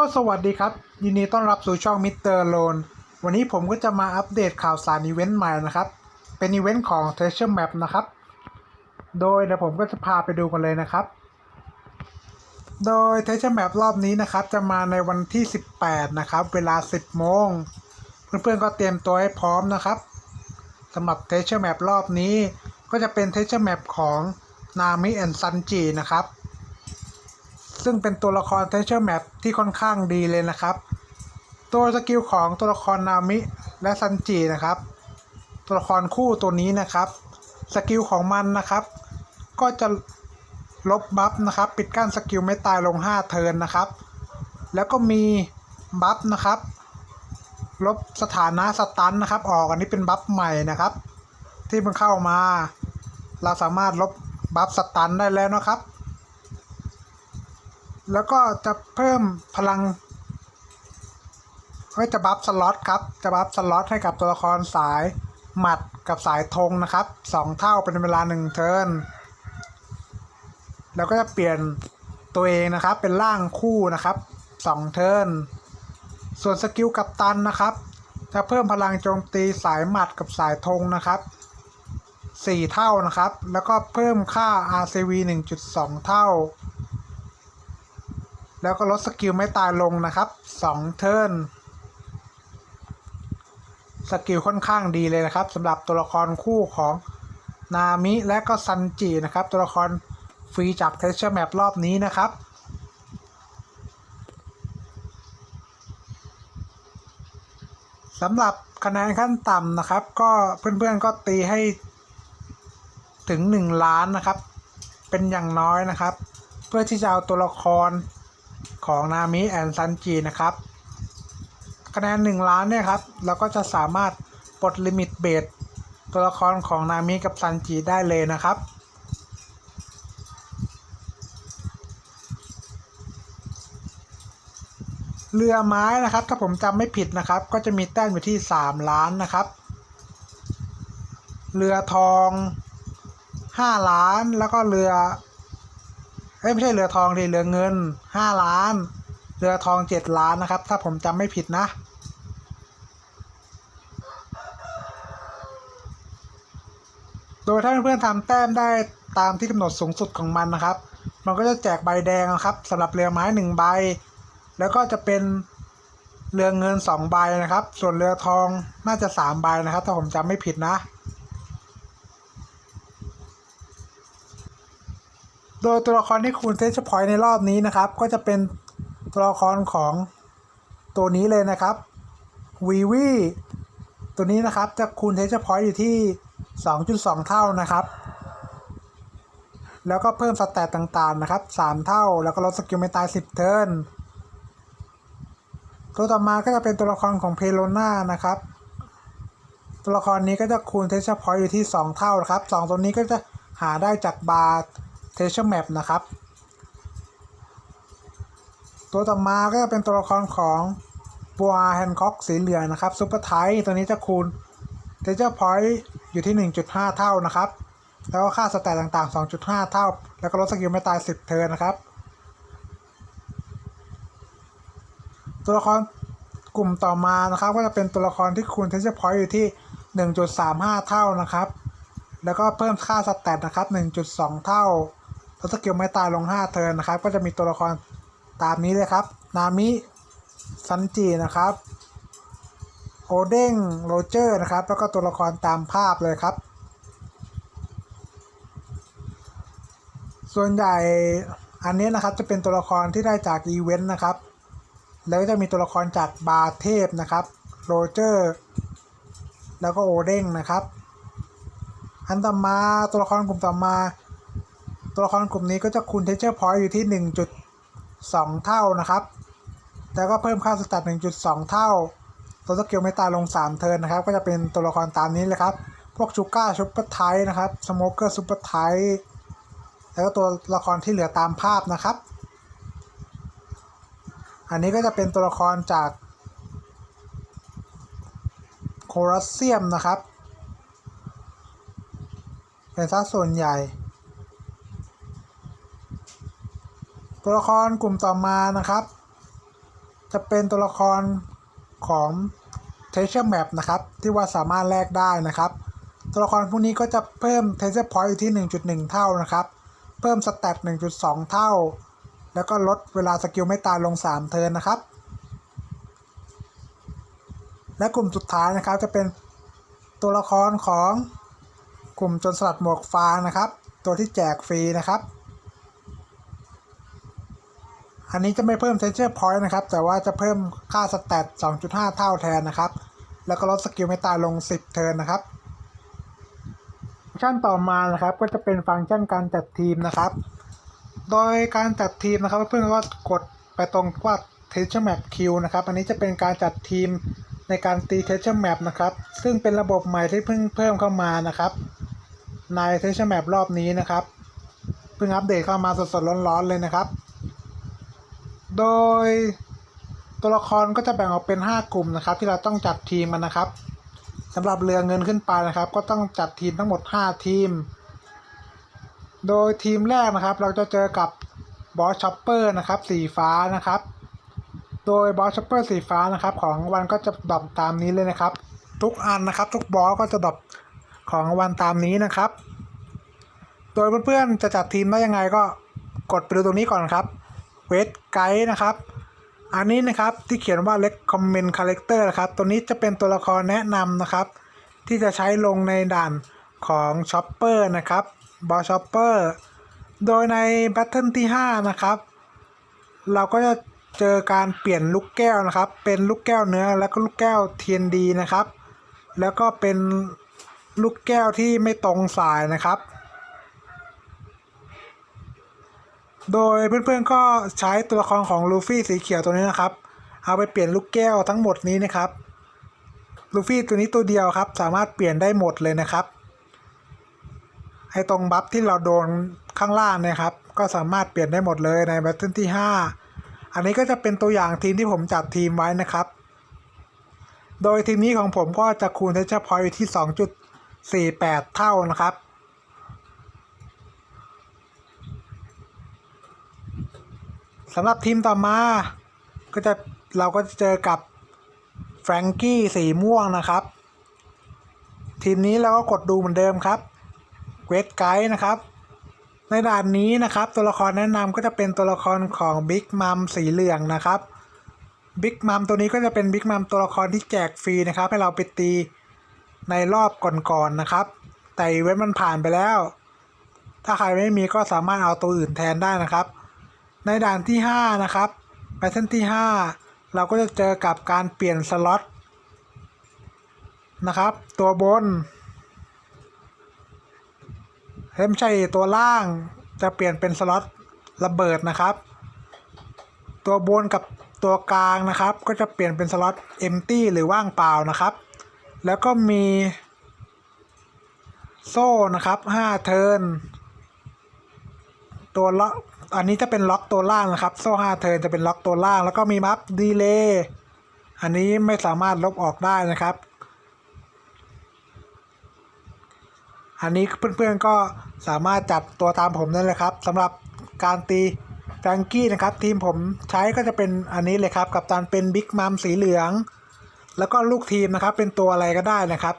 ก็สวัสดีครับ ยินดีต้อนรับสู่ช่องมิสเตอร์โลนวันนี้ผมก็จะมาอัปเดตข่าวสารอีเวนต์ใหม่นะครับ เป็นอีเวนต์ของ Treasure Map นะครับ โดยเดี๋ยวผมก็จะพาไปดูกันเลยนะครับ โดย Treasure Map รอบนี้นะครับ จะมาในวันที่ 18 นะครับ เวลา 10 โมง เพื่อนๆก็เตรียมตัวให้พร้อมนะครับสำหรับ Treasure Map รอบนี้ ก็จะเป็น Treasure Map ของ Nami and Sanji นะครับ ซึ่งเป็นตัวละคร Treasure Map ที่ค่อนข้างดีเลยนะครับ ตัวสกิลของตัวละครนามิและซันจินะครับ ตัวละครคู่ตัวนี้นะครับ สกิลของมันนะครับ ก็จะลบบัฟนะครับ ปิดกั้นสกิลไม่ตายลง 5 เทิร์นนะครับ แล้วก็มีบัฟนะครับ ลบสถานะสตันนะครับ ออกอันนี้เป็นบัฟใหม่นะครับ ที่มันเข้ามา เราสามารถลบบัฟสตันได้แล้วนะครับ แล้วก็จะเพิ่มพลังก็จะบัฟสล็อตครับ จะบัฟสล็อตให้กับตัวละครสายหมัดกับสายธงนะครับสองเท่าเป็นเวลาหนึ่งเทิร์นแล้วก็จะเปลี่ยนตัวเองนะครับเป็นร่างคู่นะครับสองเทิร์นส่วนสกิลกัปตันนะครับ จะเพิ่มพลังโจมตีสายหมัดกับสายธงนะครับสี่เท่านะครับ แล้วก็เพิ่มค่า RCV 1.2 เท่า แล้วก็ลดสกิลไม่ตายลงนะครับ2เทิร์นสกิลค่อนข้างดีเลยนะครับสำหรับตัวละครคู่ของนามิและก็ซันจินะครับ ตัวละครฟรีจากเทสเชอร์แมปรอบนี้นะครับสำหรับคะแนนขั้นต่ำนะครับ ก็เพื่อนๆก็ตีให้ถึง 1 ล้านนะครับ เป็นอย่างน้อยนะครับ เพื่อที่จะเอาตัวละคร ของนามิแอนซันจีนะครับ คะแนน 1 ล้านเนี่ยครับ เราก็จะสามารถปลดลิมิตเบสตัวละครของนามิกับซันจีได้เลยนะครับเรือไม้นะครับ ถ้าผมจำไม่ผิดนะครับ ก็จะมีแต้มอยู่ที่ 3 ล้านนะครับ เรือทอง 5 ล้านแล้วก็เรือ เอ้ยไม่ใช่เรือทองดิเรือเงิน5ล้าน เรือทอง7ล้านนะครับ ถ้าผมจำไม่ผิดนะ โดยถ้าเพื่อนๆทำแต้มได้ตามที่กำหนดสูงสุดของมันนะครับ มันก็จะแจกใบแดงนะครับสำหรับเรือไม้1ใบ แล้วก็จะเป็นเรือเงิน2ใบนะครับ ส่วนเรือทองน่าจะ3ใบนะครับ ถ้าผมจำไม่ผิดนะ โดยตัวละครที่คูณเซชพอยต์ในรอบนี้นะครับ ก็จะเป็นตัวละครของตัวนี้เลยนะครับวีวีตัวนี้นะครับจะคูณเทชพอยต์อยู่ที่ 2.2 เท่านะครับ แล้วก็เพิ่มสแตตต่างๆนะครับ 3 เท่า แล้วก็ลดสกิลไม่ตาย 10 เทิร์นตัวต่อมาก็จะเป็นตัวละครของเพโลนานะครับ ตัวละครนี้ก็จะคูณเทชพอยต์อยู่ที่ 2 เท่านะครับ 2 ตัวนี้ก็จะหาได้จากบาร์ Treasure Map นะครับ ตัวต่อมาก็จะเป็นตัวละครของบัวแฮนค็อกสีเหลืองนะครับซูเปอร์ไทตัวนี้จะคูณ Treasure Point อยู่ที่ 1.5 เท่านะครับ แล้วก็ค่าสแตทต่างๆ 2.5 เท่า แล้วก็ลดสกิลไม่ตาย 10 เทิร์นนะครับ ตัวละครกลุ่มต่อมานะครับ ก็จะเป็นตัวละครที่คูณ Treasure Point อยู่ที่ 1.35 เท่านะครับ แล้วก็เพิ่มค่าสแตทนะครับ 1.2 เท่า ลดสกิลไม่ตายลง5เทิร์นนะครับ ก็จะมีตัวละครตามนี้เลยครับ นามิซันจินะครับ โอเด้งโรเจอร์นะครับ แล้วก็ตัวละครตามภาพเลยครับ ส่วนใหญ่อันนี้นะครับจะเป็นตัวละครที่ได้จากอีเวนต์นะครับ แล้วก็จะมีตัวละครจากบาเทพนะครับ โรเจอร์ แล้วก็โอเด้งนะครับ อันต่อมาตัวละครกลุ่มต่อมา ตัวละครกลุ่มนี้ก็จะคูณเทเชอร์พอยต์อยู่ที่ 1.2 เท่านะครับ แล้วก็เพิ่มค่าสแตท1.2 เท่า ตัวสกิลไม่ตายลง 3 เทิร์นนะครับ ก็จะเป็นตัวละครตามนี้เลยครับ พวกชูก้าซุปเปอร์ไทนะครับสโมเกอร์ซุปเปอร์ไทแล้วก็ตัวละครที่เหลือตามภาพนะครับ อันนี้ก็จะเป็นตัวละครจากโครัสเซียมนะครับเป็นสัส่วนใหญ่ ตัวละครกลุ่มต่อมานะครับ จะเป็นตัวละครของ Treasure Map นะครับ ที่ว่าสามารถแลกได้นะครับ ตัวละครพวกนี้ก็จะเพิ่ม Treasure Point อยู่ที่ 1.1 เท่านะครับ เพิ่มสแตท1.2 เท่า แล้วก็ลดเวลาสกิลไม่ตายลง 3 เทิร์นนะครับ และกลุ่มสุดท้ายนะครับจะเป็นตัวละครของกลุ่มจนสลัดหมวกฟางนะครับ ตัวที่แจกฟรีนะครับ อันนี้จะไม่เพิ่ม Treasure Point นะครับ แต่ว่าจะเพิ่มค่าสแตท2.5 เท่าแทนนะครับ แล้วก็ลดสกิลไมตาลง 10 เทิร์นนะครับฟังก์ชันต่อมานะครับ ก็จะเป็นฟังก์ชันการจัดทีมนะครับ โดยการจัดทีมนะครับเพื่อนก็กดไปตรงว่า Treasure Map Q นะครับ อันนี้จะเป็นการจัดทีมในการตี Treasure Map นะครับ ซึ่งเป็นระบบใหม่ที่เพิ่งเพิ่มเข้ามานะครับ ใน Treasure Map รอบนี้นะครับ เพิ่งอัปเดตเข้ามาสดๆร้อนๆเลยนะครับ โดยตัวละครก็จะแบ่งออกเป็น 5 กลุ่มนะครับ ที่เราต้องจัดทีมมันนะครับสำหรับเรือเงินขึ้นไปนะครับ ก็ต้องจัดทีมทั้งหมด 5 ทีม โดยทีมแรกนะครับ เราจะเจอกับบอสช็อปเปอร์นะครับสีฟ้านะครับ โดยบอสช็อปเปอร์สีฟ้านะครับ ของวันก็จะดรอปตามนี้เลยนะครับ ทุกอันนะครับ ทุกบอสก็จะดรอปของรางวันตามนี้นะครับ โดยเพื่อนๆจะจัดทีมได้ยังไงก็กดไปดูตรงนี้ก่อนครับ เวทไกด์นะครับ อันนี้นะครับที่เขียนว่า recommend character นะครับตัวนี้จะเป็นตัวละครแนะนำนะครับ ที่จะใช้ลงในด่านของช็อปเปอร์นะครับบอช็อปเปอร์โดยในแบทเทิลที่ 5 นะครับ เราก็จะเจอการเปลี่ยนลูกแก้วนะครับ เป็นลูกแก้วเนื้อแล้วก็ลูกแก้ว TND นะครับ แล้วก็เป็นลูกแก้วที่ไม่ตรงสายนะครับ โดยเพื่อนๆก็ใช้ตัวละครของลูฟี่สีเขียวตัวนี้นะครับ เอาไปเปลี่ยนลูกแก้วทั้งหมดนี้นะครับลูฟี่ตัวนี้ตัวเดียวครับ สามารถเปลี่ยนได้หมดเลยนะครับไอ้ตรงบัฟที่เราโดนข้างล่างนะครับ ก็สามารถเปลี่ยนได้หมดเลยในแบทเทิลที่ 5 อันนี้ก็จะเป็นตัวอย่างทีมที่ผมจัดทีมไว้นะครับ โดยทีมนี้ของผมก็จะคูณเทชพอยต์ที่ 2.48 เท่านะครับ สำหรับทีมต่อมา ก็จะเราก็จะเจอกับแฟรงกี้สีม่วงนะครับ ทีมนี้เราก็กดดูเหมือนเดิมครับเวทไกด์นะครับ ในด่านนี้นะครับ ตัวละครแนะนำก็จะเป็นตัวละครของบิ๊กมัมสีเหลืองนะครับบิ๊กมัมตัวนี้ก็จะเป็นบิ๊กมัมตัวละครที่แจกฟรีนะครับ ให้เราไปตีในรอบก่อนๆนนะครับ แต่อีเว้นมันผ่านไปแล้ว ถ้าใครไม่มีก็สามารถเอาตัวอื่นแทนได้นะครับ ในด่านที่ 5 นะครับแพทเทิร์นที่ 5 เราก็จะเจอกับการเปลี่ยนสล็อตนะครับ ตัวบนเฮ้ยไม่ใช่ตัวล่างจะเปลี่ยนเป็นสล็อตระเบิดนะครับ ตัวบนกับตัวกลางนะครับ ก็จะเปลี่ยนเป็นสล็อตเอมตี้หรือว่างเปล่านะครับ แล้วก็มี โซ่นะครับ5เทิร์นตัวล็อก อันนี้จะเป็นล็อกตัวล่างนะครับ โซ่5เทินจะเป็นล็อกตัวล่าง แล้วก็มีบัฟดีเลย์อันนี้ไม่สามารถลบออกได้นะครับ อันนี้เพื่อนๆก็สามารถจัดตัวตามผมได้เลยครับสำหรับการตีแฟรงกี้นะครับ ทีมผมใช้ก็จะเป็นอันนี้เลยครับ กับตันเป็นบิ๊กมัมสีเหลือง แล้วก็ลูกทีมนะครับ เป็นตัวอะไรก็ได้นะครับ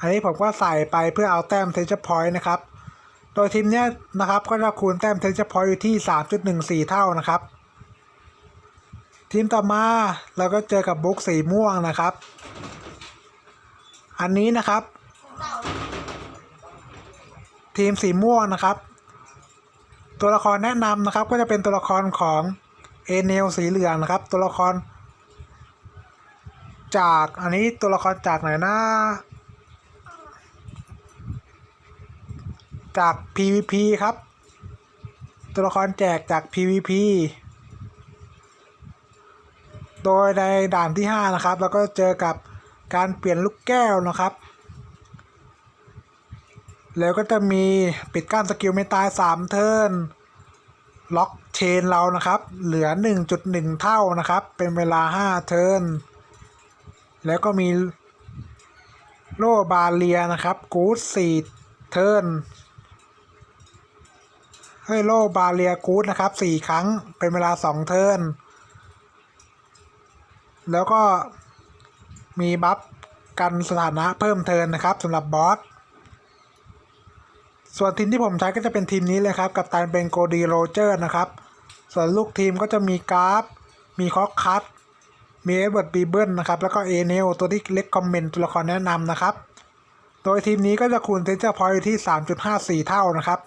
อันนี้ผมก็ใส่ไปเพื่อเอาแต้มเท a พอยต์นะครับ โดยทีมเนี้ยนะครับก็จะคูณแต้มเท a พอยต์อยู่ที่ 3.14 เท่านะครับ ทีมต่อมาเราก็เจอกับบุ๊กสีม่วงนะครับ อันนี้นะครับ ทีมสีม่วงนะครับ ตัวละครแนะนำนะครับก็จะเป็นตัวละครของเอเนลสีเหลืองนะครับ ตัวละคร จากอันนี้ตัวละครจากไหนนะ จาก PVP ครับ ตัวละครแจกจาก PVP โดยในด่านที่ 5 นะครับเราก็เจอกับการเปลี่ยนลูกแก้วนะครับ แล้วก็จะมีปิดกั้นสกิลไม่ตาย 3 เทิร์นล็อกเชนเรานะครับ เหลือ 1.1 เท่านะครับ เป็นเวลา 5 เทิร์นแล้วก็มีโลบาเลียนะครับ กูดสี่เทิร์น เฮ้ยโลบาเลียกูดนะครับ4ครั้งเป็นเวลา2เทิร์นแล้วก็มีบัฟกันสถานะเพิ่มเทิร์นนะครับสำหรับบอสส่วนทีมที่ผมใช้ก็จะเป็นทีมนี้เลยครับ กับตันเป็นโกดีโรเจอร์นะครับ ส่วนลูกทีมก็จะมีกราฟ มีคอกคัตมีเอ็ดเวิร์ดบีเบิลนะครับ แล้วก็เอเนลตัวที่เล็กคอมเมนต์ตัวละครแนะนำนะครับ โดยทีมนี้ก็จะคูณเทนเจอร์พอยต์ที่ 3.54 เท่านะครับ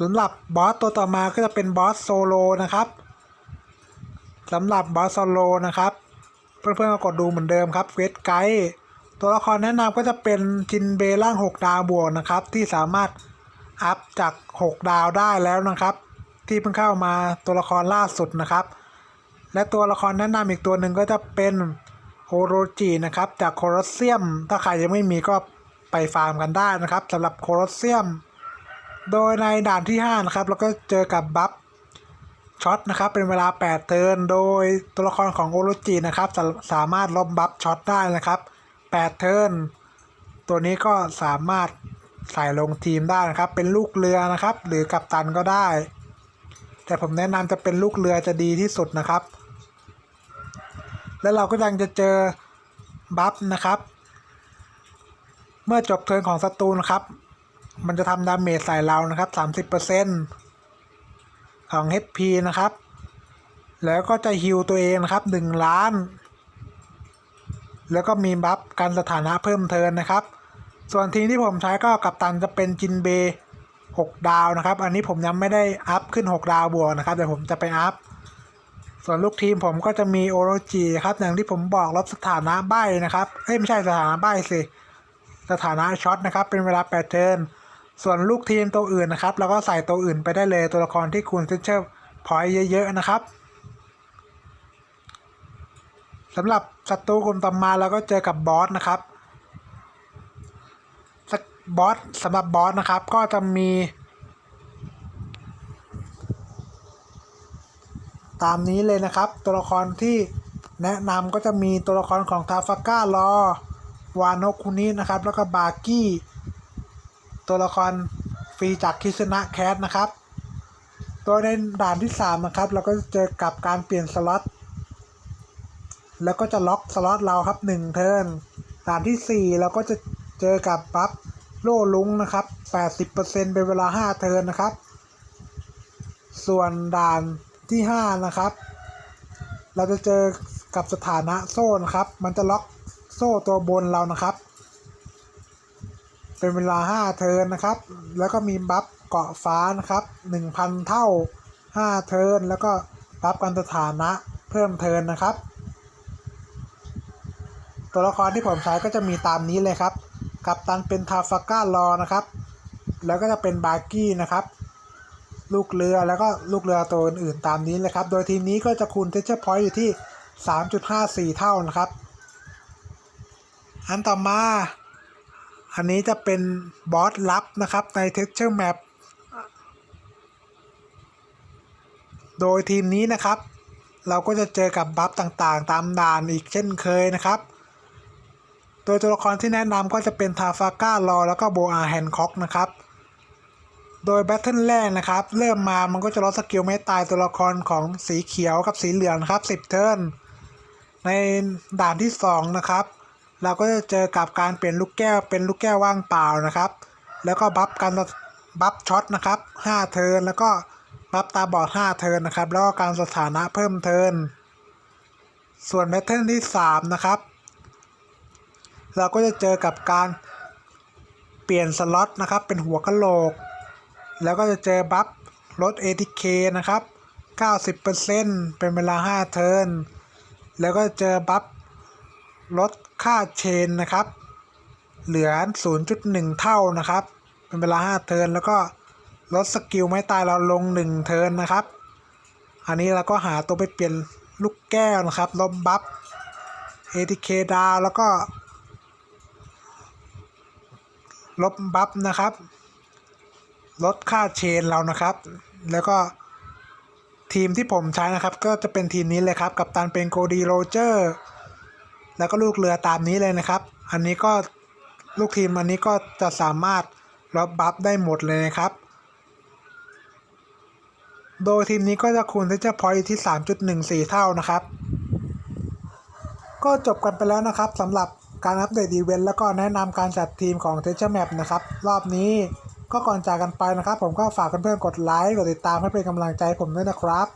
สำหรับบอสตัวต่อมาก็จะเป็นบอสโซโลนะครับสำหรับบอสโซโลนะครับ เพื่อนๆก็กดดูเหมือนเดิมครับเฟสไกด์ตัวละครแนะนำก็จะเป็นจินเบล่าง 6 ดาวบวกนะครับ ที่สามารถอัพจาก 6 ดาวได้แล้วนะครับ ที่เพิ่งเข้ามาตัวละครล่าสุดนะครับ และตัวละครแนะนำอีกตัวหนึ่งก็จะเป็นโฮโรจินะครับ จากโคลอสเซียม ถ้าใครยังไม่มีก็ไปฟาร์มกันได้นะครับสำหรับโคลอสเซียม โดยในด่านที่ 5 นะครับเราก็เจอกับบัฟช็อตนะครับ เป็นเวลา 8 เทิร์นโดยตัวละครของโอโรจินะครับสาสามารถลบบัฟช็อตได้นะครับ 8 เทิร์นตัวนี้ก็สามารถใส่ลงทีมได้นะครับ เป็นลูกเรือนะครับ หรือกัปตันก็ได้ แต่ผมแนะนำจะเป็นลูกเรือจะดีที่สุดนะครับ แล้วเราก็ยังจะเจอบัฟนะครับ เมื่อจบเทิร์นของศัตรูนะครับ มันจะทำดาเมจใส่เรานะครับ 30%ของ HP นะครับ แล้วก็จะฮิวตัวเองนะครับ 1 ล้าน แล้วก็มีบัฟกันสถานะเพิ่มเทิร์นนะครับ ส่วนทีมที่ผมใช้ก็กับตันจะเป็นจินเบ6ดาวนะครับ อันนี้ผมยังไม่ได้อัพขึ้น 6 ดาวบวกนะครับเดี๋ยวผมจะไปอัพ ส่วนลูกทีมผมก็จะมีโอโรจิครับ อย่างที่ผมบอกลดสถานะใบนะครับ เอ้ยไม่ใช่สถานะใบสิ สถานะช็อตนะครับ เป็นเวลา8เทิร์น ส่วนลูกทีมตัวอื่นนะครับเราก็ใส่ตัวอื่นไปได้เลยตัวละครที่คูณเซนเชอร์พอยเยอะๆนะครับสำหรับศัตรูกลุ่มต่อมาเราก็เจอกับบอสนะครับสบอสสำหรับบอสนะครับก็จะมีตามนี้เลยนะครับ ตัวละครที่แนะนำก็จะมีตัวละครของทาฟาก้ารอวานโนคุนินะครับ แล้วก็บาร์กี้ ตัวละครฟรีจากคิสนะแคสนะครับ ตัวในด่านที่ 3 นะครับ เราก็จะเจอกับการเปลี่ยนสล็อต แล้วก็จะล็อกสล็อตเราครับ 1 เทิร์น ด่านที่ 4 เราก็จะเจอกับบัฟโล่ลุงนะครับ 80%เป็นเวลา 5 เทิร์นนะครับ ส่วนด่านที่ 5 นะครับ เราจะเจอกับสถานะโซ่นะครับ มันจะล็อกโซ่ตัวบนเรานะครับ เป็นเวลา 5 เทิร์นนะครับ แล้วก็มีบัฟเกาะฟ้านะครับ 1,000 เท่า 5 เทิร์นแล้วก็บัฟกันสถานะเพิ่มเทิร์นนะครับ ตัวละครที่ผมใช้ก็จะมีตามนี้เลยครับ กัปตันเป็นทาฟาก้ารอนะครับ แล้วก็จะเป็นบาร์กี้นะครับ ลูกเรือแล้วก็ลูกเรือตัวอื่นๆตามนี้เลยครับ โดยทีมนี้ก็จะคูณเทเชอร์พอยต์อยู่ที่ 3.54 เท่านะครับ อันต่อมา อันนี้จะเป็นบอสลับนะครับใน Texture Map โดยทีมนี้นะครับ เราก็จะเจอกับบัฟต่างๆ ตามด่านอีกเช่นเคยนะครับ โดยตัวละครที่แนะนำก็จะเป็นทาฟาก้ารอแล้วก็โบอาแฮนค็อกนะครับ โดยแบทเทิลแรกนะครับ เริ่มมามันก็จะลดสกิลไม่ตายตัวละครของสีเขียวกับสีเหลืองครับ 10 เทิร์นในด่านที่ 2 นะครับ เราก็จะเจอกับการเปลี่ยนลูกแก้วเป็นลูกแก้วว่างเปล่านะครับ แล้วก็บัฟกันบัฟช็อตนะครับ5เทิร์นแล้วก็บัฟตาบอด5เทิร์นนะครับ แล้วก็การสถานะเพิ่มเทิร์นส่วนแพทเทิร์นที่ 3 นะครับ เราก็จะเจอกับการเปลี่ยนสล็อตนะครับ เป็นหัวกะโหลก แล้วก็จะเจอบัฟลด ATK นะครับ 90%เป็นเวลา 5 เทิร์นแล้วก็เจอบัฟลด ค่าเชนนะครับ เหลือ 0.1 เท่านะครับ เป็นเวลา 5 เทิร์นแล้วก็ลดสกิลไม้ตายเราลง 1 เทิร์นนะครับ อันนี้เราก็หาตัวไปเปลี่ยนลูกแก้วนะครับลบบัฟ ATK ดาวแล้วก็ ลบบัฟนะครับ ลดค่าเชนเรานะครับ แล้วก็ทีมที่ผมใช้นะครับ ก็จะเป็นทีมนี้เลยครับ กับตันเป็นโกดีโรเจอร์ แล้วก็ลูกเรือตามนี้เลยนะครับ อันนี้ก็ลูกทีมอันนี้ก็จะสามารถลบบัฟได้หมดเลยนะครับ โดยทีมนี้ก็จะคูณ Treasure Point ที่ 3.14 เท่านะครับ ก็จบกันไปแล้วนะครับสำหรับการอัปเดตอีเวนต์แล้วก็แนะนำการจัดทีมของ Treasure Map นะครับ รอบนี้ก็ก่อนจากกันไปนะครับ ผมก็ฝากเพื่อนๆกดไลค์กดติดตามให้เป็นกำลังใจผมด้วยนะครับ